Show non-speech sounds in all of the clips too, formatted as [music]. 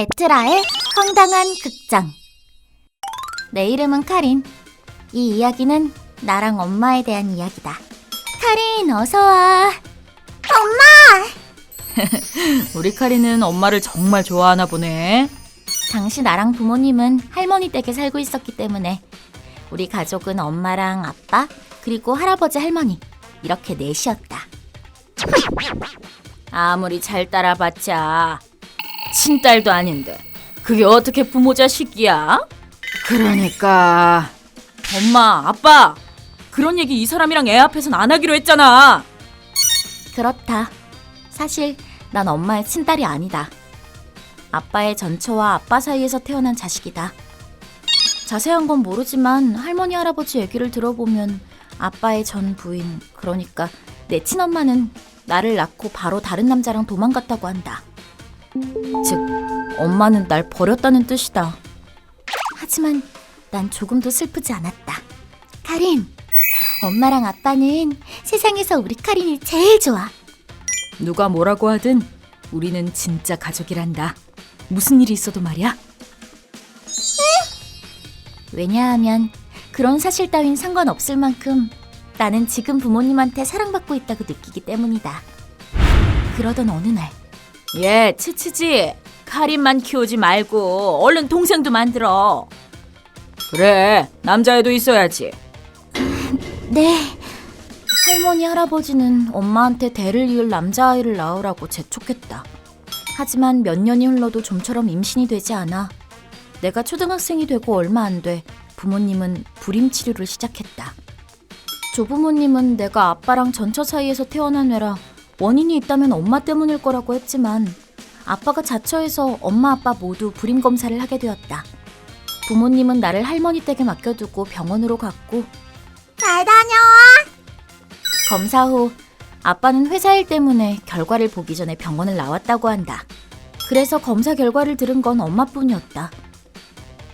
에트라의 황당한 극장. 내 이름은 카린. 이 이야기는 나랑 엄마에 대한 이야기다. 카린, 어서와. [laughs] 우리 카리는 엄마를 정말 좋아하나 보네. 당시 나랑 부모님은 할머니 댁에 살고 있었기 때문에 우리 가족은 엄마랑 아빠, 그리고 할아버지 할머니, 이렇게 넷이었다. 아무리 잘 따라봤자 친딸도 아닌데 그게 어떻게 부모 자식이야? 그러니까 엄마, 아빠 그런 얘기 이 사람이랑 애 앞에선 안 하기로 했잖아. 그렇다. 사실 난 엄마의 친딸이 아니다. 아빠의 전처와 아빠 사이에서 태어난 자식이다. 자세한 건 모르지만 할머니 할아버지 얘기를 들어보면 아빠의 전 부인, 그러니까 내 친엄마는 나를 낳고 바로 다른 남자랑 도망갔다고 한다. 즉, 엄마는 날 버렸다는 뜻이다. 하지만 난 조금도 슬프지 않았다. 카린, 엄마랑 아빠는 세상에서 우리 카린이 제일 좋아. 누가 뭐라고 하든 우리는 진짜 가족이란다. 무슨 일이 있어도 말이야. 왜냐하면 그런 사실 따윈 상관없을 만큼 나는 지금 부모님한테 사랑받고 있다고 느끼기 때문이다. 그러던 어느 날, 예, 치치지. 카린만 키우지 말고 얼른 동생도 만들어. 그래, 남자애도 있어야지. [laughs] 네. 할머니, 할아버지는 엄마한테 대를 이을 남자아이를 낳으라고 재촉했다. 하지만 몇 년이 흘러도 좀처럼 임신이 되지 않아. 내가 초등학생이 되고 얼마 안 돼 부모님은 불임 치료를 시작했다. 조부모님은 내가 아빠랑 전처 사이에서 태어난 애라 원인이 있다면 엄마 때문일 거라고 했지만 아빠가 자처해서 엄마 아빠 모두 불임 검사를 하게 되었다. 부모님은 나를 할머니 댁에 맡겨두고 병원으로 갔고 잘 다녀와. 검사 후 아빠는 회사 일 때문에 결과를 보기 전에 병원을 나왔다고 한다. 그래서 검사 결과를 들은 건 엄마뿐이었다.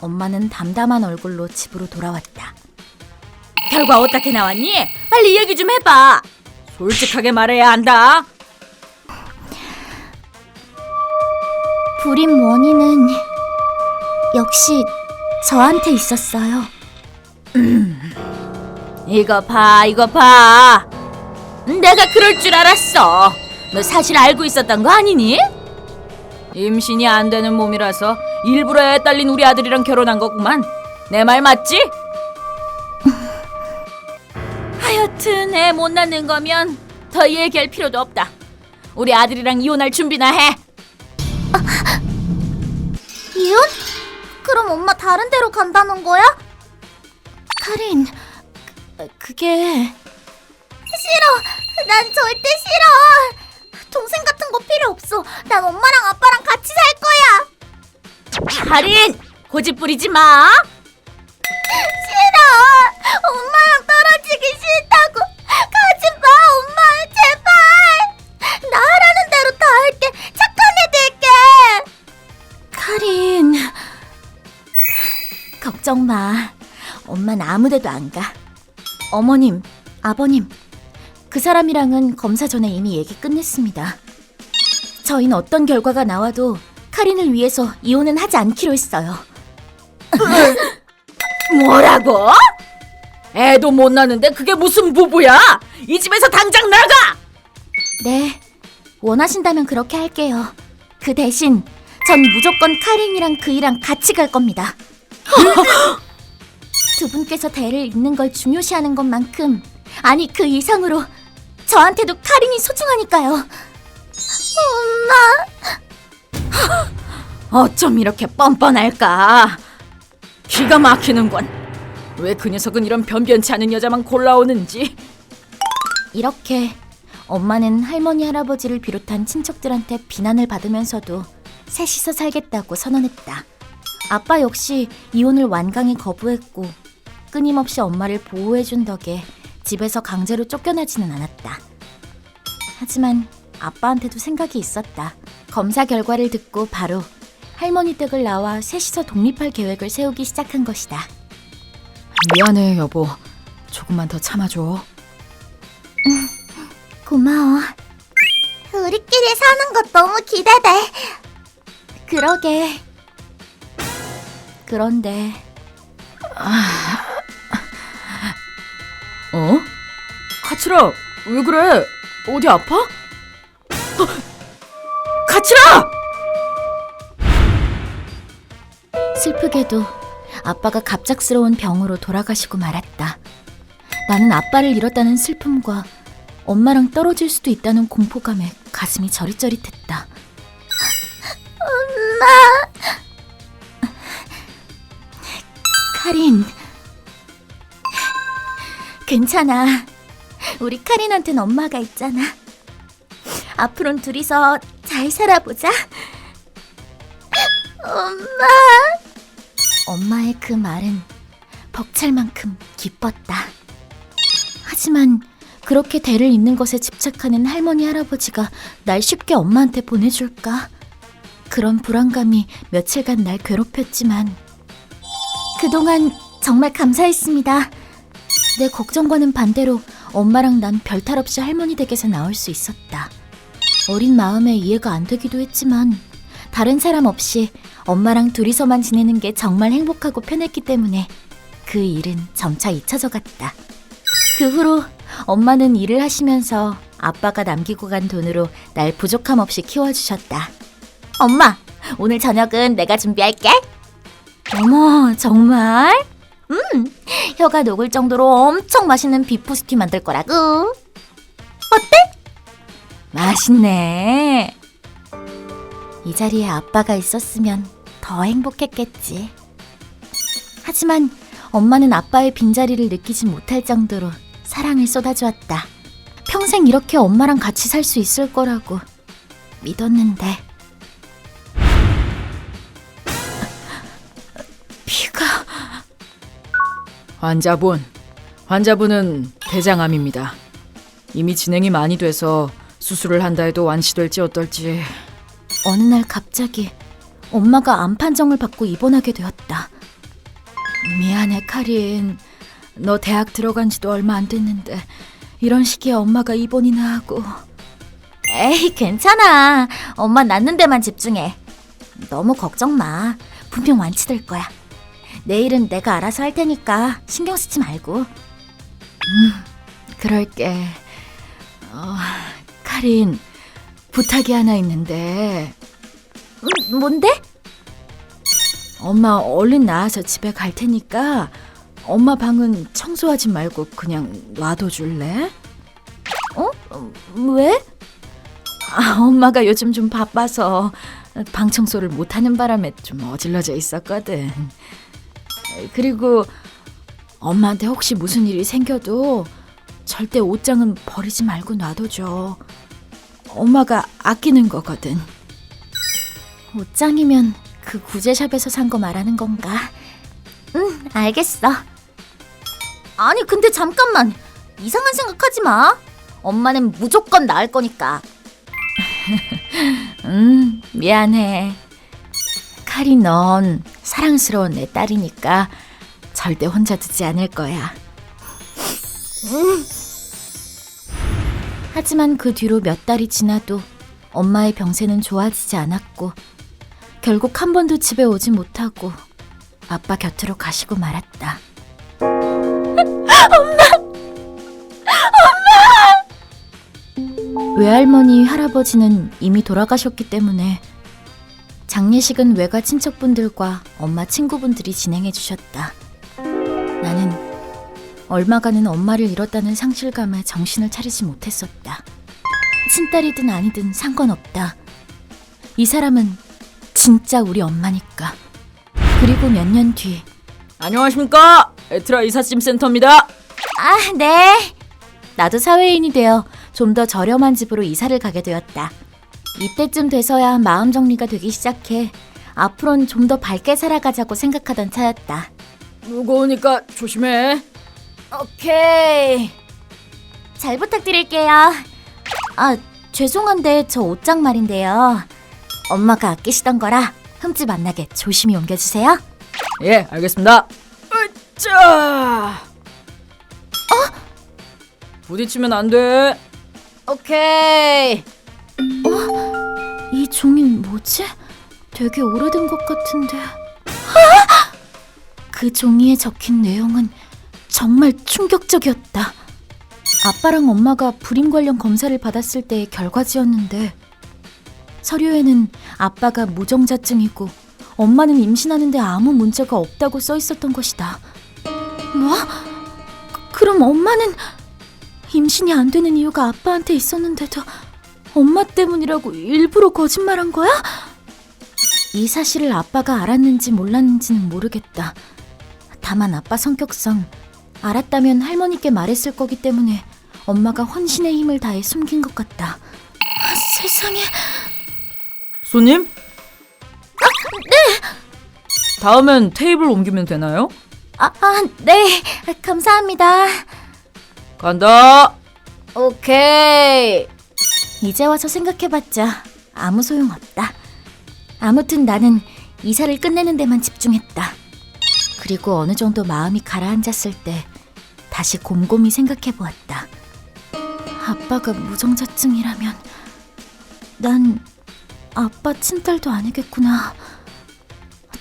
엄마는 담담한 얼굴로 집으로 돌아왔다. 결과 어떻게 나왔니? 빨리 얘기 좀 해봐. 솔직하게 말해야 한다. 불임 원인은 역시 저한테 있었어요. 이거 봐, 이거 봐. 내가 그럴 줄 알았어. 너 사실 알고 있었던 거 아니니? 임신이 안 되는 몸이라서 일부러 애 딸린 우리 아들이랑 결혼한 거구만. 내 말 맞지? 하여튼 애 못 낳는 거면 더 얘기할 필요도 없다. 우리 아들이랑 이혼할 준비나 해. 이혼? 그럼 엄마 다른 데로 간다는 거야? 카린, 그, 그게... 싫어! 난 절대 싫어! 동생 같은 거 필요 없어. 난 엄마랑 아빠랑 같이 살 거야. 카린, 고집 부리지 마. 걱정 마. 엄마는 아무 데도 안 가. 어머님, 아버님, 그 사람이랑은 검사 전에 이미 얘기 끝냈습니다. 저희는 어떤 결과가 나와도 카린을 위해서 이혼은 하지 않기로 했어요. [laughs] 뭐라고? 애도 못 낳는데 그게 무슨 부부야? 이 집에서 당장 나가! 네, 원하신다면 그렇게 할게요. 그 대신 전 무조건 카린이랑 그이랑 같이 갈 겁니다. 두 분께서 대를 잇는 걸 중요시하는 것만큼 아니 그 이상으로 저한테도 카린이 소중하니까요. 엄마, 어쩜 이렇게 뻔뻔할까? 기가 막히는군. 왜 그 녀석은 이런 변변치 않은 여자만 골라오는지. 이렇게 엄마는 할머니 할아버지를 비롯한 친척들한테 비난을 받으면서도 셋이서 살겠다고 선언했다. 아빠 역시 이혼을 완강히 거부했고 끊임없이 엄마를 보호해준 덕에 집에서 강제로 쫓겨나지는 않았다. 하지만 아빠한테도 생각이 있었다. 검사 결과를 듣고 바로 할머니 댁을 나와 셋이서 독립할 계획을 세우기 시작한 것이다. 미안해 여보. 조금만 더 참아줘. 고마워. 우리끼리 사는 것 너무 기대돼. 그러게. 그런데 어? 카츠라, 왜 그래? 어디 아파? 어, 카츠라! 슬프게도 아빠가 갑작스러운 병으로 돌아가시고 말았다. 나는 아빠를 잃었다는 슬픔과 엄마랑 떨어질 수도 있다는 공포감에 가슴이 저릿저릿했다. 엄마! 카린. 괜찮아. 우리 카린한텐 엄마가 있잖아. 앞으로는 둘이서 잘 살아보자. 엄마! 엄마의 그 말은 벅찰 만큼 기뻤다. 하지만 그렇게 대를 잇는 것에 집착하는 할머니 할아버지가 날 쉽게 엄마한테 보내줄까? 그런 불안감이 며칠간 날 괴롭혔지만 그동안 정말 감사했습니다. 내 걱정과는 반대로 엄마랑 난 별탈 없이 할머니 댁에서 나올 수 있었다. 어린 마음에 이해가 안 되기도 했지만 다른 사람 없이 엄마랑 둘이서만 지내는 게 정말 행복하고 편했기 때문에 그 일은 점차 잊혀져 갔다. 그 후로 엄마는 일을 하시면서 아빠가 남기고 간 돈으로 날 부족함 없이 키워주셨다. 엄마, 오늘 저녁은 내가 준비할게. 어머, 정말? 음, 혀가 녹을 정도로 엄청 맛있는 비프 스튜 만들 거라고. 어때? 맛있네. 이 자리에 아빠가 있었으면 더 행복했겠지. 하지만 엄마는 아빠의 빈자리를 느끼지 못할 정도로 사랑을 쏟아주었다. 평생 이렇게 엄마랑 같이 살 수 있을 거라고 믿었는데. 환자분, 환자분은 대장암입니다. 이미 진행이 많이 돼서 수술을 한다 해도 완치될지 어떨지 어느 날 갑자기 엄마가 암 판정을 받고 입원하게 되었다. 미안해, 카린. 너 대학 들어간 지도 얼마 안 됐는데 이런 시기에 엄마가 입원이나 하고. 에이, 괜찮아. 엄마 낫는 데만 집중해. 너무 걱정 마. 분명 완치될 거야. 내일은 내가 알아서 할 테니까 신경 쓰지 말고. 음, 그럴게. 어, 카린, 부탁이 하나 있는데. 음, 뭔데? 엄마 얼른 나와서 집에 갈 테니까 엄마 방은 청소하지 말고 그냥 놔둬 줄래? 어? 어, 왜? 아, 엄마가 요즘 좀 바빠서 방 청소를 못하는 바람에 좀 어질러져 있었거든. 그리고 엄마한테 혹시 무슨 일이 생겨도 절대 옷장은 버리지 말고 놔둬줘. 엄마가 아끼는 거거든. 옷장이면 그 구제샵에서 산 거 말하는 건가? 응, 알겠어. 아니, 근데 잠깐만. 이상한 생각하지 마. 엄마는 무조건 나을 거니까. [laughs] 음, 미안해. 카리 넌 사랑스러운 내 딸이니까 절대 혼자 두지 않을 거야. 음. 하지만 그 뒤로 몇 달이 지나도 엄마의 병세는 좋아지지 않았고 결국 한 번도 집에 오지 못하고 아빠 곁으로 가시고 말았다. 엄마! 엄마! 외할머니, 할아버지는 이미 돌아가셨기 때문에 장례식은 외가 친척분들과 엄마 친구분들이 진행해 주셨다. 나는 얼마간은 엄마를 잃었다는 상실감에 정신을 차리지 못했었다. 친딸이든 아니든 상관없다. 이 사람은 진짜 우리 엄마니까. 그리고 몇 년 뒤. 안녕하십니까 에트라 이삿짐 센터입니다. 아, 네. 나도 사회인이 되어 좀 더 저렴한 집으로 이사를 가게 되었다. 이때쯤 돼서야 마음 정리가 되기 시작해 앞으론 좀더 밝게 살아가자고 생각하던 차였다. 무거우니까 조심해. 오케이. 잘 부탁드릴게요. 아, 죄송한데 저 옷장 말인데요. 엄마가 아끼시던 거라 흠집 안 나게 조심히 옮겨주세요. 예, 알겠습니다. 으짜. 어? 부딪히면 안 돼. 오케이. 종이 뭐지? 되게 오래된 것 같은데. 그 종이에 적힌 내용은 정말 충격적이었다. 아빠랑 엄마가 불임 관련 검사를 받았을 때의 결과지였는데 서류에는 아빠가 무정자증이고 엄마는 임신하는데 아무 문제가 없다고 써 있었던 것이다. 뭐? 그- 그럼 엄마는 임신이 안 되는 이유가 아빠한테 있었는데도 엄마 때문이라고 일부러 거짓말한 거야? 이 사실을 아빠가 알았는지 몰랐는지는 모르겠다. 다만 아빠 성격상 알았다면 할머니께 말했을 거기 때문에 엄마가 헌신의 힘을 다해 숨긴 것 같다. 아, 세상에. 손님? 네. 다음엔 테이블 옮기면 되나요? 아, 아, 네. 감사합니다. 간다. 오케이. 이제 와서 생각해봤자 아무 소용없다. 아무튼 나는 이사를 끝내는 데만 집중했다. 그리고 어느 정도 마음이 가라앉았을 때 다시 곰곰이 생각해보았다. 아빠가 무정자증이라면 난 아빠 친딸도 아니겠구나.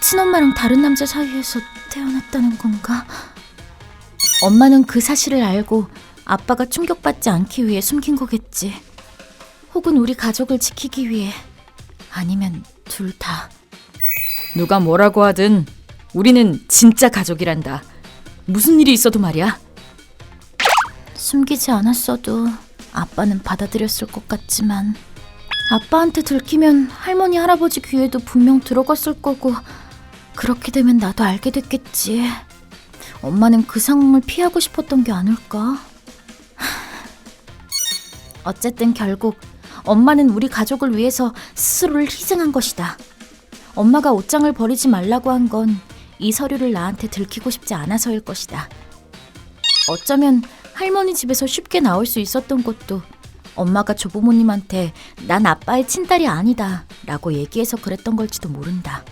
친엄마랑 다른 남자 사이에서 태어났다는 건가? 엄마는 그 사실을 알고 아빠가 충격받지 않기 위해 숨긴 거겠지. 혹은 우리 가족을 지키기 위해. 아니면 둘 다. 누가 뭐라고 하든 우리는 진짜 가족이란다. 무슨 일이 있어도 말이야. 숨기지 않았어도 아빠는 받아들였을 것 같지만 아빠한테 들키면 할머니 할아버지 귀에도 분명 들어갔을 거고 그렇게 되면 나도 알게 됐겠지. 엄마는 그 상황을 피하고 싶었던 게 아닐까? [sighs] 어쨌든 결국 엄마는 우리 가족을 위해서 스스로를 희생한 것이다. 엄마가 옷장을 버리지 말라고 한 건 이 서류를 나한테 들키고 싶지 않아서일 것이다. 어쩌면 할머니 집에서 쉽게 나올 수 있었던 것도 엄마가 조부모님한테 난 아빠의 친딸이 아니다 라고 얘기해서 그랬던 걸지도 모른다.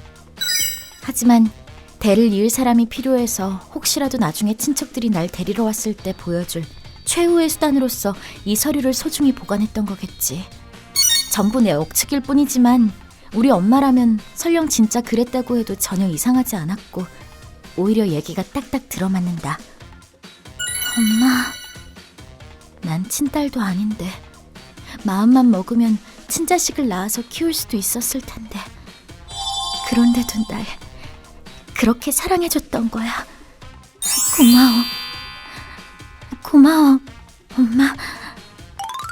하지만 대를 이을 사람이 필요해서 혹시라도 나중에 친척들이 날 데리러 왔을 때 보여줄 최후의 수단으로서 이 서류를 소중히 보관했던 거겠지. 전부 내 억측일 뿐이지만 우리 엄마라면 설령 진짜 그랬다고 해도 전혀 이상하지 않았고 오히려 얘기가 딱딱 들어맞는다. 엄마, 난 친딸도 아닌데 마음만 먹으면 친자식을 낳아서 키울 수도 있었을 텐데 그런데도 날 그렇게 사랑해줬던 거야. 고마워. 고마워, 엄마.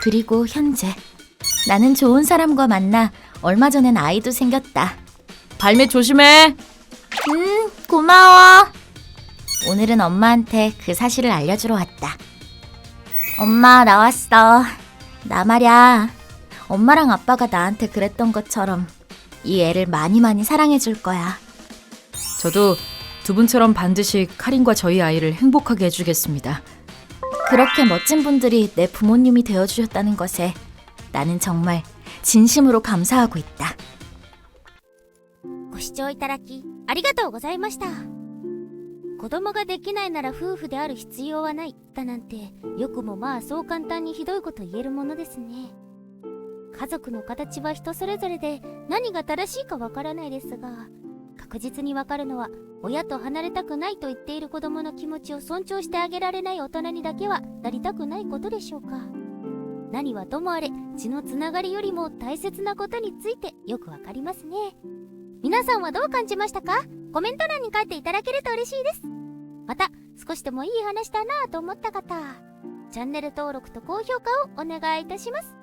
그리고 현재 나는 좋은 사람과 만나 얼마 전엔 아이도 생겼다. 발밑 조심해. 음, 고마워. 오늘은 엄마한테 그 사실을 알려주러 왔다. 엄마, 나왔어. 나 말야. 엄마랑 아빠가 나한테 그랬던 것처럼 이 애를 많이 많이 사랑해줄 거야. 저도 두 분처럼 반드시 카린과 저희 아이를 행복하게 해주겠습니다. 그렇게 멋진 분들이 내 부모님이 되어주셨다는 것에 나는 정말 진심으로 감사하고 있다. ご視聴いただきありがとうございました子供ができないなら夫婦である必要はないだなんてよくもまあそう簡単にひどいこと言えるものですね家族の形は人それぞれで何が正しいかわからないですが確実にわかるのは親と離れたくないと言っている子供の気持ちを尊重してあげられない大人にだけはなりたくないことでしょうか何はともあれ 血のつながりよりも大切なことについてよくわかりますね。皆さんはどう感じましたか？コメント欄に書いていただけると嬉しいです。また少しでもいい話だなぁと思った方チャンネル登録と高評価をお願いいたします。